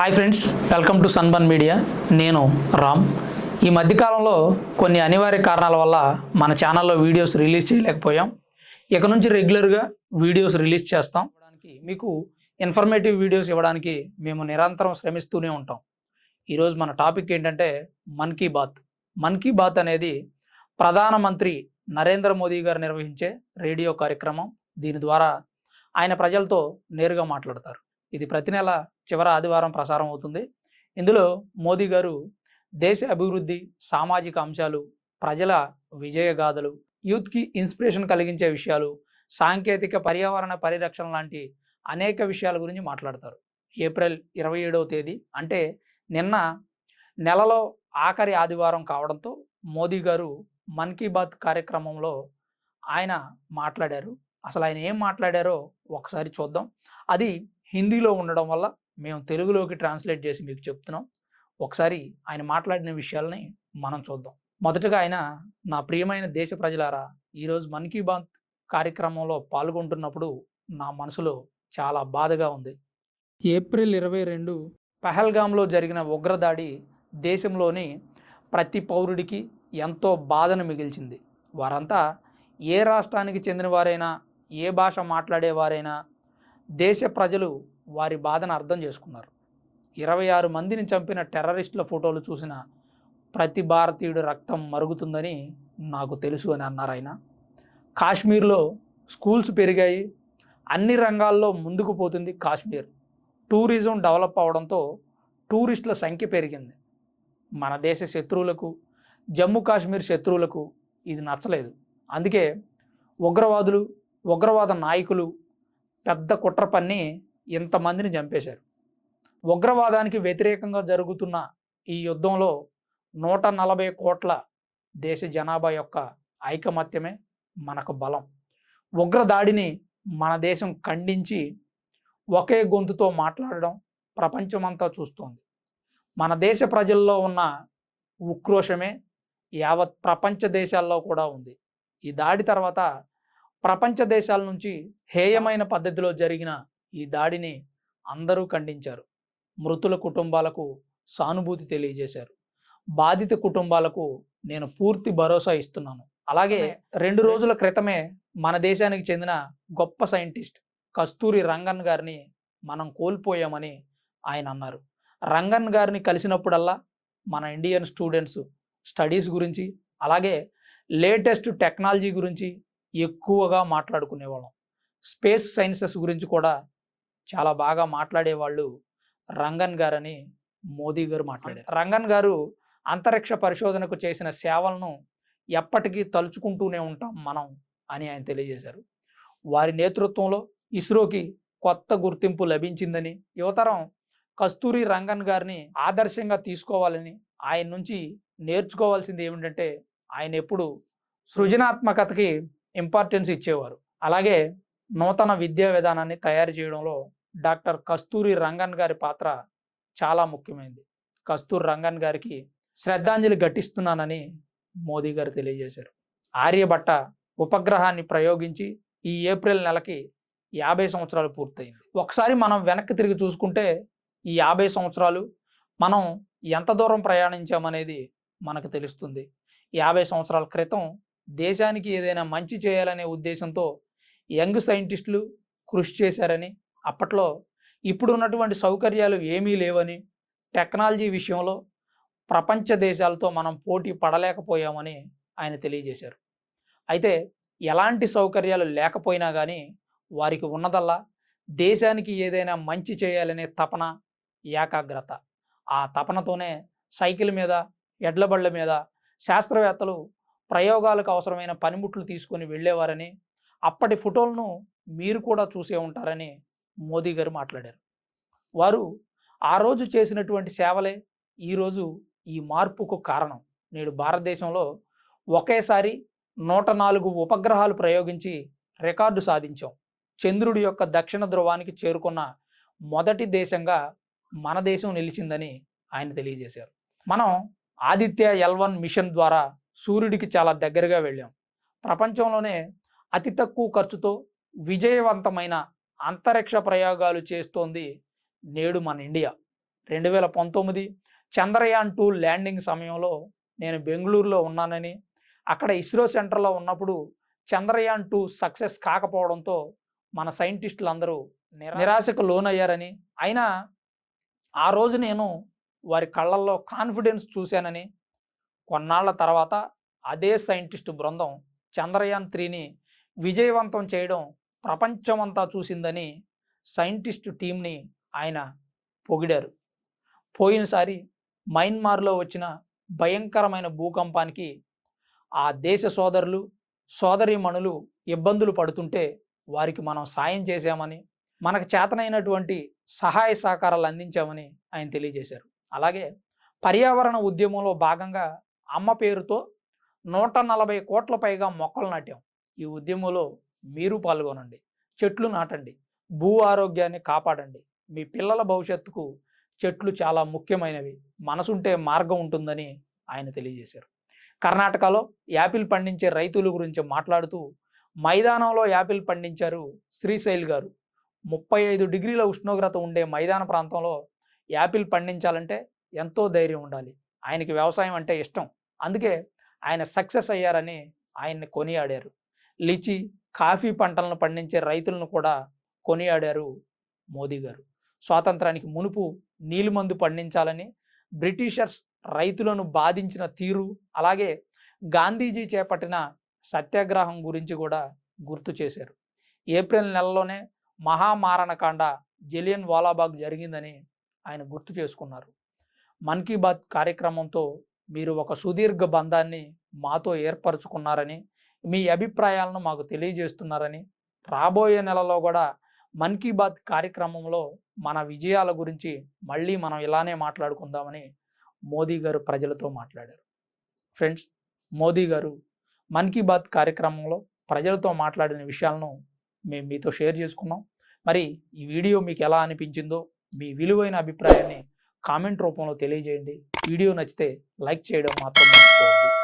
Hi friends welcome to సన్బన్ media. నేను రామ్. ఈ మధ్యకాలంలో కొన్ని అనివార్య కారణాల వల్ల మన ఛానల్లో వీడియోస్ రిలీజ్ చేయలేకపోయాం. ఇక నుంచి రెగ్యులర్గా వీడియోస్ రిలీజ్ చేస్తాం. మీకు ఇన్ఫర్మేటివ్ వీడియోస్ ఇవ్వడానికి మేము నిరంతరం శ్రమిస్తూనే ఉంటాం. ఈరోజు మన టాపిక్ ఏంటంటే మన్ కీ బాత్. మన్ కీ బాత్ అనేది ప్రధానమంత్రి నరేంద్ర మోదీ గారు నిర్వహించే రేడియో కార్యక్రమం. దీని ద్వారా ఆయన ప్రజలతో నేరుగా మాట్లాడతారు. ఇది ప్రతి నెల చివరి ఆదివారం ప్రసారం అవుతుంది. ఇందులో మోదీ గారు దేశ అభివృద్ధి సామాజిక అంశాలు ప్రజల విజయగాథలు యూత్కి ఇన్స్పిరేషన్ కలిగించే విషయాలు సాంకేతిక పర్యావరణ పరిరక్షణ లాంటి అనేక విషయాల గురించి మాట్లాడతారు. ఏప్రిల్ ఇరవై ఏడవ తేదీ అంటే నిన్న నెలలో ఆఖరి ఆదివారం కావడంతో మోదీ గారు మన్ కీ బాత్ కార్యక్రమంలో ఆయన మాట్లాడారు. అసలు ఆయన ఏం మాట్లాడారో ఒకసారి చూద్దాం. అది హిందీలో ఉండడం వల్ల మేము తెలుగులోకి ట్రాన్స్లేట్ చేసి మీకు చెప్తున్నాం. ఒకసారి ఆయన మాట్లాడిన విషయాలని మనం చూద్దాం. మొదటగా ఆయన నా ప్రియమైన దేశ ప్రజలారా ఈరోజు మన్ కీ బాత్ కార్యక్రమంలో పాల్గొంటున్నప్పుడు నా మనసులో చాలా బాధగా ఉంది. ఏప్రిల్ ఇరవై రెండు పహల్గామ్లో జరిగిన ఉగ్రదాడి దేశంలోని ప్రతి పౌరుడికి ఎంతో బాధను మిగిల్చింది. వారంతా ఏ రాష్ట్రానికి చెందిన వారైనా ఏ భాష మాట్లాడేవారైనా దేశ ప్రజలు వారి బాధను అర్థం చేసుకున్నారు. ఇరవై ఆరు మందిని చంపిన టెర్రరిస్టుల ఫోటోలు చూసిన ప్రతి భారతీయుడు రక్తం మరుగుతుందని నాకు తెలుసు అని అన్నారు ఆయన. కాశ్మీర్లో స్కూల్స్ పెరిగాయి. అన్ని రంగాల్లో ముందుకు పోతుంది కాశ్మీర్. టూరిజం డెవలప్ అవడంతో టూరిస్టుల సంఖ్య పెరిగింది. మన దేశ శత్రువులకు జమ్మూ కాశ్మీర్ శత్రువులకు ఇది నచ్చలేదు. అందుకే ఉగ్రవాదులు ఉగ్రవాద నాయకులు పెద్ద కుట్ర పన్ని ఇంతమందిని చంపేశారు. ఉగ్రవాదానికి వ్యతిరేకంగా జరుగుతున్న ఈ యుద్ధంలో నూట నలభై కోట్ల దేశ జనాభా యొక్క ఐకమత్యమే మనకు బలం. ఉగ్రదాడిని మన దేశం ఖండించి ఒకే గొంతుతో మాట్లాడడం ప్రపంచమంతా చూస్తోంది. మన దేశ ప్రజల్లో ఉన్న ఉక్రోషమే యావత్ ప్రపంచ దేశాల్లో కూడా ఉంది. ఈ దాడి తర్వాత ప్రపంచ దేశాల నుంచి హేయమైన పద్ధతిలో జరిగిన ఈ దాడిని అందరూ ఖండించారు. మృతుల కుటుంబాలకు సానుభూతి తెలియజేశారు. బాధిత కుటుంబాలకు నేను పూర్తి భరోసా ఇస్తున్నాను. అలాగే రెండు రోజుల క్రితమే మన దేశానికి చెందిన గొప్ప సైంటిస్ట్ కస్తూరి రంగన్ గారిని మనం కోల్పోయామని ఆయన అన్నారు. రంగన్ గారిని కలిసినప్పుడల్లా మన ఇండియన్ స్టూడెంట్స్ స్టడీస్ గురించి అలాగే లేటెస్ట్ టెక్నాలజీ గురించి ఎక్కువగా మాట్లాడుకునేవాళ్ళం. స్పేస్ సైన్సెస్ గురించి కూడా చాలా బాగా మాట్లాడేవాళ్ళు రంగన్ గారని మోదీ గారు మాట్లాడారు. రంగన్ గారు అంతరిక్ష పరిశోధనకు చేసిన సేవలను ఎప్పటికీ తలుచుకుంటూనే ఉంటాం మనం అని ఆయన తెలియజేశారు. వారి నేతృత్వంలో ఇస్రోకి కొత్త గుర్తింపు లభించిందని యువతరం కస్తూరి రంగన్ గారిని ఆదర్శంగా తీసుకోవాలని ఆయన నుంచి నేర్చుకోవాల్సింది ఏమిటంటే ఆయన ఎప్పుడు సృజనాత్మకతకి ఇంపార్టెన్స్ ఇచ్చేవారు. అలాగే నూతన విద్యా విధానాన్ని తయారు చేయడంలో డాక్టర్ కస్తూరి రంగన్ గారి పాత్ర చాలా ముఖ్యమైనది కస్తూరి రంగన్ గారికి శ్రద్ధాంజలి ఘటిస్తున్నానని మోదీ గారు తెలియజేశారు. ఆర్యభట్ట ఉపగ్రహాన్ని ప్రయోగించి ఈ ఏప్రిల్ నెలకి యాభై సంవత్సరాలు పూర్తయింది. ఒకసారి మనం వెనక్కి తిరిగి చూసుకుంటే ఈ యాభై సంవత్సరాలు మనం ఎంత దూరం ప్రయాణించామనేది మనకు తెలుస్తుంది. యాభై సంవత్సరాల క్రితం దేశానికి ఏదైనా మంచి చేయాలనే ఉద్దేశంతో యంగ్ సైంటిస్టులు కృషి చేశారని అప్పట్లో ఇప్పుడు ఉన్నటువంటి సౌకర్యాలు ఏమీ లేవని టెక్నాలజీ విషయంలో ప్రపంచ దేశాలతో మనం పోటీ పడలేకపోయామని ఆయన తెలియజేశారు. అయితే ఎలాంటి సౌకర్యాలు లేకపోయినా కానీ వారికి ఉన్నదల్లా దేశానికి ఏదైనా మంచి చేయాలనే తపన ఏకాగ్రత. ఆ తపనతోనే సైకిల్ మీద ఎడ్ల బళ్ళ మీద శాస్త్రవేత్తలు ప్రయోగాలకు అవసరమైన పనిముట్లు తీసుకొని వెళ్ళేవారని అప్పటి ఫోటోలను మీరు కూడా చూసే ఉంటారని మోదీ గారు మాట్లాడారు. వారు ఆ రోజు చేసినటువంటి సేవలే ఈరోజు ఈ మార్పుకు కారణం. నేడు భారతదేశంలో ఒకేసారి నూట నాలుగు ఉపగ్రహాలు ప్రయోగించి రికార్డు సాధించాం. చంద్రుడి యొక్క దక్షిణ ధ్రువానికి చేరుకున్న మొదటి దేశంగా మన దేశం నిలిచిందని ఆయన తెలియజేశారు. మనం ఆదిత్య ఎల్ వన్ మిషన్ ద్వారా సూర్యుడికి చాలా దగ్గరగా వెళ్ళాం. ప్రపంచంలోనే అతి తక్కువ ఖర్చుతో విజయవంతమైన అంతరిక్ష ప్రయోగాలు చేస్తోంది నేడు మన ఇండియా. రెండు వేల పంతొమ్మిది చంద్రయాన్ టూ ల్యాండింగ్ సమయంలో నేను బెంగళూరులో ఉన్నానని అక్కడ ఇస్రో సెంటర్లో ఉన్నప్పుడు చంద్రయాన్ టూ సక్సెస్ కాకపోవడంతో మన సైంటిస్టులు అందరూ నిరాశకు లోనయ్యారని. అయినా ఆ రోజు నేను వారి కళ్ళల్లో కాన్ఫిడెన్స్ చూశానని కొన్నాళ్ళ తర్వాత అదే సైంటిస్టు బృందం చంద్రయాన్ త్రీని విజయవంతం చేయడం ప్రపంచమంతా చూసిందని సైంటిస్టు టీంని ఆయన పొగిడారు. పోయినసారి మయన్మార్లో వచ్చిన భయంకరమైన భూకంపానికి ఆ దేశ సోదరులు సోదరీమణులు ఇబ్బందులు పడుతుంటే వారికి మనం సాయం చేశామని మనకు చేతనైనటువంటి సహాయ సహకారాలు అందించామని ఆయన తెలియజేశారు. అలాగే పర్యావరణ ఉద్యమంలో భాగంగా అమ్మ పేరుతో నూట నలభై కోట్ల పైగా మొక్కలు నాటాం. ఈ ఉద్యమంలో మీరు పాల్గొనండి. చెట్లు నాటండి. భూ ఆరోగ్యాన్ని కాపాడండి. మీ పిల్లల భవిష్యత్తుకు చెట్లు చాలా ముఖ్యమైనవి. మనసుంటే మార్గం ఉంటుందని ఆయన తెలియజేశారు. కర్ణాటకలో యాపిల్ పండించే రైతుల గురించి మాట్లాడుతూ మైదానంలో యాపిల్ పండించారు శ్రీశైల్ గారు. ముప్పై ఐదు డిగ్రీల ఉష్ణోగ్రత ఉండే మైదాన ప్రాంతంలో యాపిల్ పండించాలంటే ఎంతో ధైర్యం ఉండాలి. ఆయనకి వ్యవసాయం అంటే ఇష్టం. అందుకే ఆయన సక్సెస్ అయ్యారని ఆయన్ని కొనియాడారు. లిచి కాఫీ పంటలను పండించే రైతులను కూడా కొనియాడారు మోదీ గారు. స్వాతంత్రానికి మునుపు నీలిమందు పండించాలని బ్రిటిషర్స్ రైతులను బాధించిన తీరు అలాగే గాంధీజీ చేపట్టిన సత్యాగ్రహం గురించి కూడా గుర్తు చేశారు. ఏప్రిల్ నెలలోనే మహామారణకాండ జలియన్ వాలాబాగ్ జరిగిందని ఆయన గుర్తు చేసుకున్నారు. మన్ కీ బాత్ కార్యక్రమంతో మీరు ఒక సుదీర్ఘ బంధాన్ని మాతో ఏర్పరచుకున్నారని మీ అభిప్రాయాలను మాకు తెలియజేస్తున్నారని రాబోయే నెలలో కూడా మన్ కీ బాత్ కార్యక్రమంలో మన విజయాల గురించి మళ్ళీ మనం ఇలానే మాట్లాడుకుందామని మోదీ గారు ప్రజలతో మాట్లాడారు. ఫ్రెండ్స్ మోదీ గారు మన్ కీ బాత్ కార్యక్రమంలో ప్రజలతో మాట్లాడిన విషయాలను మేము మీతో షేర్ చేసుకున్నాం. మరి ఈ వీడియో మీకు ఎలా అనిపించిందో మీ విలువైన అభిప్రాయాన్ని కామెంట్ రూపంలో తెలియజేయండి. వీడియో నచ్చితే లైక్ చేయడం మాత్రం మర్చిపోవద్దు.